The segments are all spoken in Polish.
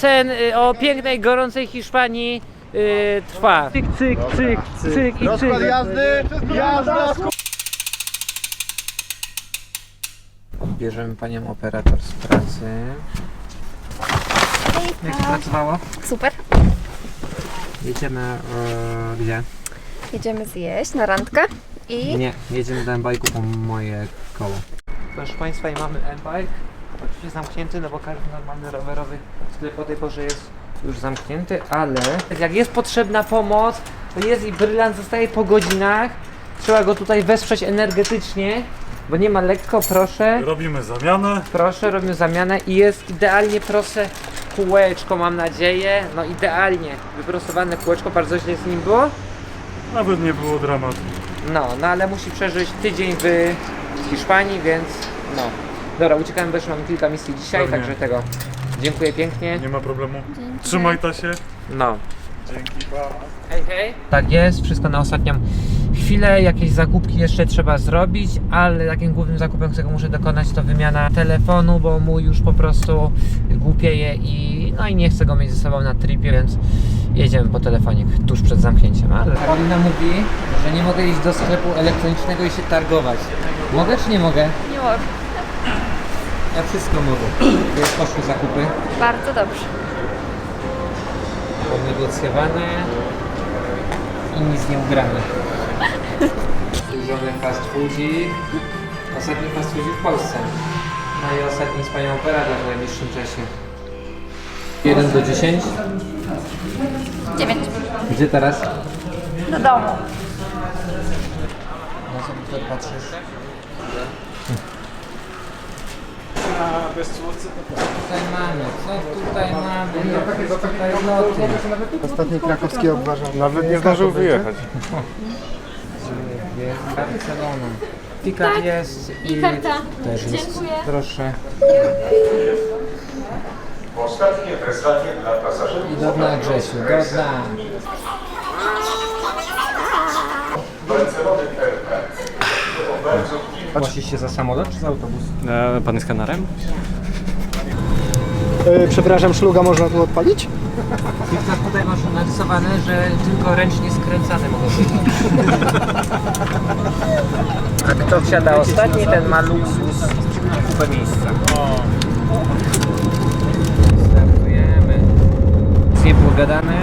cen y, o pięknej, gorącej Hiszpanii y, trwa. Cyk, cyk, cyk, cyk i Rozkład cyk. jazdy, jazda! Bierzemy panią operator z pracy. Jak się pracowało? Super. Jedziemy e, gdzie? Jedziemy zjeść na randkę i Nie, jedziemy do M-Bike'u po moje koło. Proszę Państwa, i mamy M-Bike. Oczywiście zamknięty, no bo każdy normalny rowerowy sklep o tej porze jest już zamknięty, ale jak jest potrzebna pomoc, to jest i brylant zostaje po godzinach. Trzeba go tutaj wesprzeć energetycznie, bo nie ma lekko, proszę. Robimy zamianę. Proszę, robimy zamianę i jest idealnie proste kółeczko, mam nadzieję. No idealnie wyprostowane kółeczko, bardzo źle z nim było. Nawet nie było dramatu. No, no ale musi przeżyć tydzień w Hiszpanii, więc no. Dobra, uciekamy, bo jeszcze mamy kilka misji dzisiaj, Pewnie. także tego. Dziękuję pięknie. Nie ma problemu. Trzymaj ta się. No. Dzięki, pa. Hej, hej. Tak jest, wszystko na ostatnią chwilę. Jakieś zakupki jeszcze trzeba zrobić, ale takim głównym zakupem, którego muszę dokonać, to wymiana telefonu, bo mój już po prostu głupieje i no i nie chcę go mieć ze sobą na tripie, więc jedziemy po telefonik tuż przed zamknięciem. Ale Karolina mówi, że nie mogę iść do sklepu elektronicznego i się targować. Mogę czy nie mogę? nie mogę. Ja wszystko mogę. Jak poszły zakupy? Bardzo dobrze. Ponegocjowane i nic nie ugrane. Służony fast foodzik. Ostatni fast foodzik w Polsce. No i ostatni z panią operator w najbliższym czasie. 1 do 10. Dziewięć. Gdzie teraz? Do domu. Na co tutaj patrzysz? Tutaj mamy, co tutaj mamy? Jakieś tutaj loty. Ostatni krakowski obważał. Nawet nie zdążył wyjechać. Jest Barcelona. Pick-up jest i, karta. też jest. Dziękuję. Proszę. Ostatnie wezwanie dla pasażerów. I do dna Grzesiu, do dna. Barcelony Airport. To bardzo Płacisz się za samolot czy za autobus? E, pan jest kanarem? Yy, przepraszam, szluga można tu odpalić? Wiktor, tutaj masz narysowane, że tylko ręcznie skręcane mogą być. A kto wsiada ostatni, ten ma luksus kupę miejsca. Startujemy. Nic nie było gadane,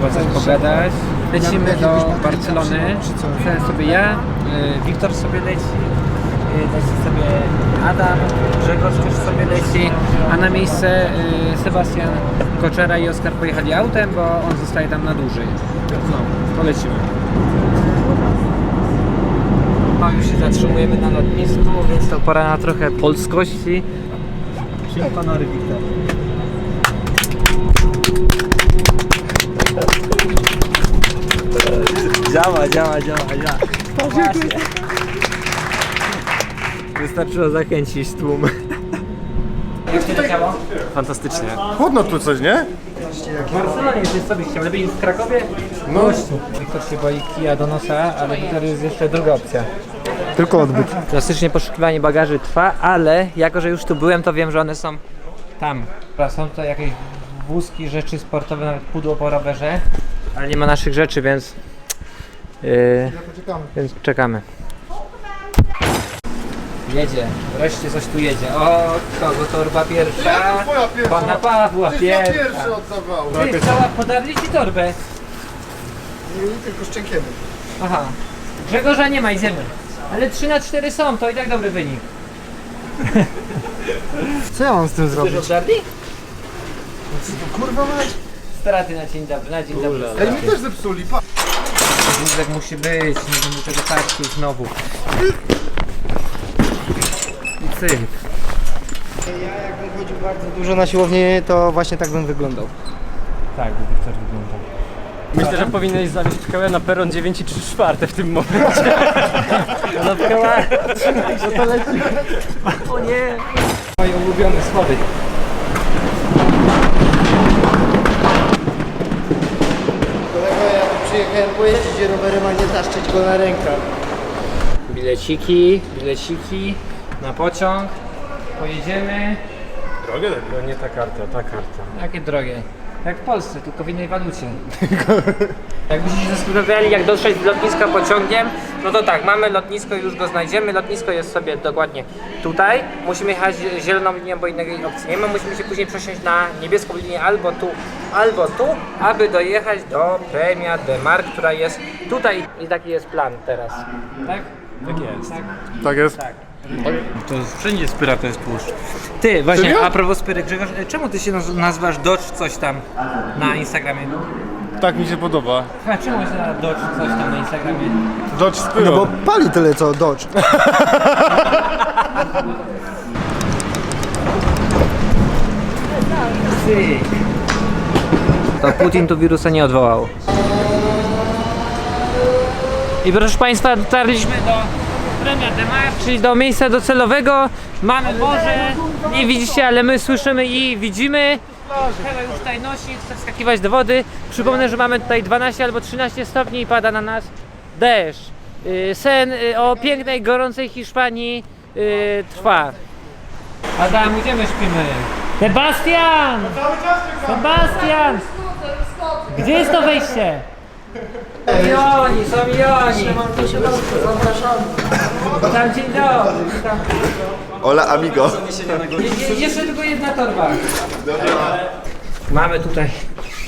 trzeba coś pogadać. Lecimy do Barcelony. Chcę sobie ja, y, Wiktor sobie leci, y, leci sobie Adam, Grzegorz też sobie leci, a na miejsce y, Sebastian Koczera i Oskar pojechali autem, bo on zostaje tam na dłużej. No, to lecimy. No, już się zatrzymujemy na lotnisku, więc to pora na trochę polskości. Czyli panory Wiktor. Działa, działa, działa, działa. Wystarczyło zachęcić tłum. Jak się leciało? Fantastycznie. Chłodno tu coś, nie? W Barcelonie jesteś sobie chciał, lepiej niż w Krakowie? No. Wiktor się boi kija do nosa, ale Wiktor jest jeszcze druga opcja. Tylko odbyt. Klasycznie poszukiwanie bagaży trwa, ale jako, że już tu byłem, to wiem, że one są tam. Są tutaj jakieś wózki, rzeczy sportowe, nawet pudło po rowerze, ale nie ma naszych rzeczy, więc, yy, więc czekamy. Jedzie, wreszcie coś tu jedzie. O, kogo torba pierwsza? Twoja pierwsza. Pana Pawła Ty pierwsza. pierwszy. Ty, cała podarli ci torbę. Nie, tylko szczękiemy. Aha. Grzegorza nie ma, idziemy. Ale 3 na 4 są, to i tak dobry wynik. Co ja mam z tym zrobić? oddarli? Kurwa mać. Straty na dzień dobry, na dzień dobry. Ej, mi też zepsuli, pa. Wózek musi być, nie będę tego taczki znowu. I cyk. Ja jakbym chodził bardzo dużo na siłownię, to właśnie tak bym wyglądał. Tak, by Wiktor wyglądał. Myślę, że powinieneś zawieźć pchełę na peron 9 i 3 czwarte w tym momencie. No pcheła. No to leci. O nie. Moje ulubione schody. Przyjechałem pojeździć rowerem, a nie zaszczyć go na rękach. Bileciki, bileciki na pociąg. Pojedziemy. Drogie. No nie ta karta, ta karta. Jakie drogie? Jak w Polsce, tylko w innej walucie. Jakbyście się zastanawiali, jak dotrzeć do lotniska pociągiem, no to tak, mamy lotnisko, już go znajdziemy. Lotnisko jest sobie dokładnie tutaj. Musimy jechać zieloną linią, bo innej opcji nie ma. Musimy się później przesiąść na niebieską linię albo tu, albo tu, aby dojechać do Premia de Mar, która jest tutaj. I taki jest plan teraz. Tak? Tak jest. Tak. Tak jest. To wszędzie spyra to jest tłuszcz. Ty, właśnie, Serio? a propos Spyry Grzegorz, e, czemu ty się naz- nazywasz Dodge coś tam na Instagramie? Tak mi się podoba. A czemu się nazywa Dodge coś tam na Instagramie? Dodge Spyro. No bo pali tyle co Dodge. Syk. To Putin tu wirusa nie odwołał. I proszę Państwa, dotarliśmy do Premia de Mar, czyli do miejsca docelowego. Mamy morze, nie widzicie, ale my słyszymy i widzimy. Chyba już tutaj nosi, chce wskakiwać do wody. Przypomnę, że mamy tutaj 12 albo 13 stopni i pada na nas deszcz. Y, Sen y, o pięknej, gorącej Hiszpanii y, trwa. Adam, gdzie my śpimy? Sebastian! Sebastian! Gdzie jest to wejście? I oni, są i oni! Witam, dzień dobry, witam. Ola amigo. Je, je, jeszcze tylko jedna torba. Mamy tutaj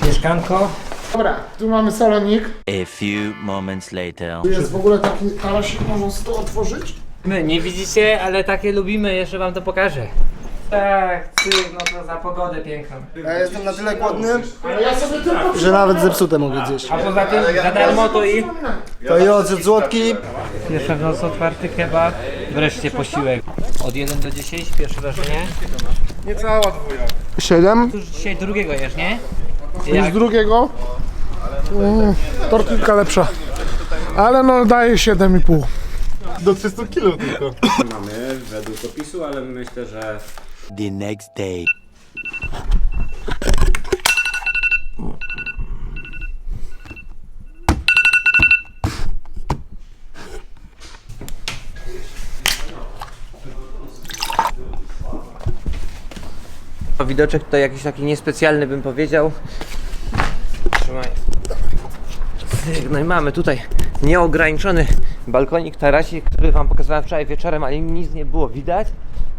mieszkanko. Dobra, tu mamy salonik. A few moments later. Tu jest w ogóle taki tarasik, można sobie to otworzyć. My nie widzicie, ale takie lubimy, jeszcze wam to pokażę. Tak, cyk, no to za pogodę piękną. Ja jestem na tyle głodny, że nawet zepsute mogę zjeść. A poza tym za darmo to i To i od złotki. Pierwsza w nocy otwarty kebab, wreszcie posiłek. Od 1 do 10, pierwsze wrażenie. Niecała dwuja. Siedem. Już dzisiaj drugiego jesz, nie? Już drugiego. Mm, tortilka lepsza. Ale no daje 7,5. Do 300 kg tylko. Mamy według opisu, ale myślę, że The next day. Widoczek to jakiś taki niespecjalny bym powiedział. Trzymaj. No i mamy tutaj nieograniczony balkonik, tarasik, który wam pokazywałem wczoraj wieczorem, ale nic nie było widać.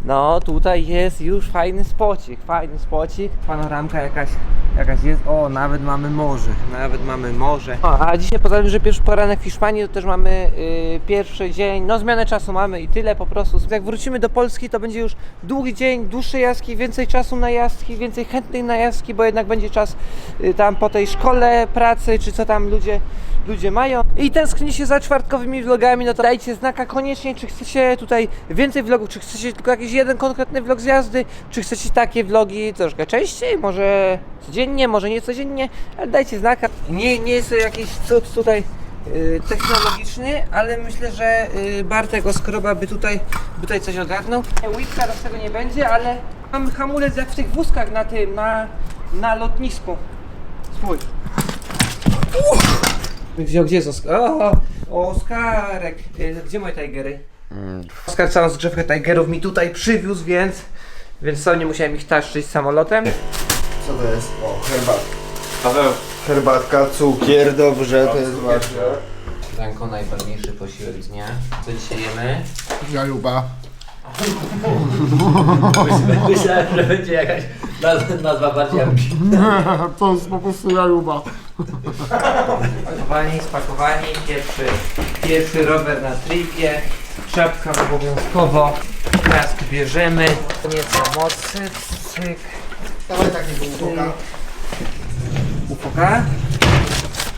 No tutaj jest już fajny spocik, fajny spocik. Panoramka jakaś, jakaś jest. O, nawet mamy morze, nawet mamy morze. O, a dzisiaj poza tym, że pierwszy poranek w Hiszpanii, to też mamy y, pierwszy dzień, no zmianę czasu mamy i tyle po prostu. Jak wrócimy do Polski, to będzie już długi dzień, dłuższe jazdki, więcej czasu na jazdki, więcej chętnych na jazdki, bo jednak będzie czas y, tam po tej szkole, pracy, czy co tam ludzie, ludzie mają. I tęskni się za czwartkowymi vlogami, no to dajcie znaka koniecznie, czy chcecie tutaj więcej vlogów, czy chcecie tylko jeden konkretny vlog z jazdy, czy chcecie takie vlogi troszkę częściej, może codziennie, może nie codziennie, ale dajcie znaka. Nie, nie jest to jakiś cud tutaj y, technologiczny, ale myślę, że y, Bartek Oskroba by tutaj, by tutaj coś ogarnął. Whipka z tego nie będzie, ale mamy hamulec jak w tych wózkach na tym, na, na lotnisku. Spójrz. Gdzie, gdzie jest Oskar? O, Oskarek. Y, Gdzie moje Tigery? Oskar całą zgrzewkę Tigerów mi tutaj przywiózł, więc więc co, nie musiałem ich taszczyć samolotem. Co to jest? O, herbatka. Herbatka, cukier, dobrze, to jest ważne. Danko, najważniejszy posiłek dnia. Co dzisiaj jemy? Jajuba. Myślałem, że będzie jakaś nazwa bardziej To jest po prostu jajuba. Spakowani, spakowani, pierwszy, pierwszy rower na tripie, czapka obowiązkowo, kask bierzemy, nieco mocy, cyk, Dawaj takiego ufoka. ufoka,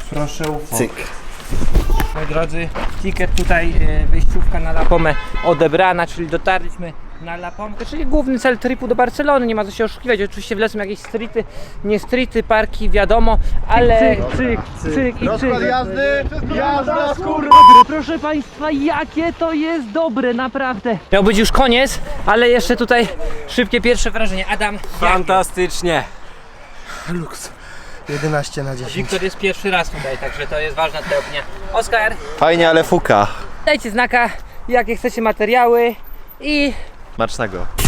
proszę ufok. Cyk. Moi drodzy, ticket tutaj, e, wyjściówka na La Pomę odebrana, czyli dotarliśmy na La Pomę, czyli główny cel tripu do Barcelony, nie ma co się oszukiwać, oczywiście wlecą jakieś streety, nie streety, parki, wiadomo, ale cyk, cyk, cyk i cyk. jazdy, jazda, kurwa. Proszę Państwa, jakie to jest dobre, naprawdę. Miał być już koniec, ale jeszcze tutaj szybkie pierwsze wrażenie. Adam, fantastycznie. Luks. 11 na 10. Wiktor jest pierwszy raz tutaj, także to jest ważna tutaj opinia. Oskar, Fajnie, ale fuka. dajcie znaka, jakie chcecie materiały i Smacznego.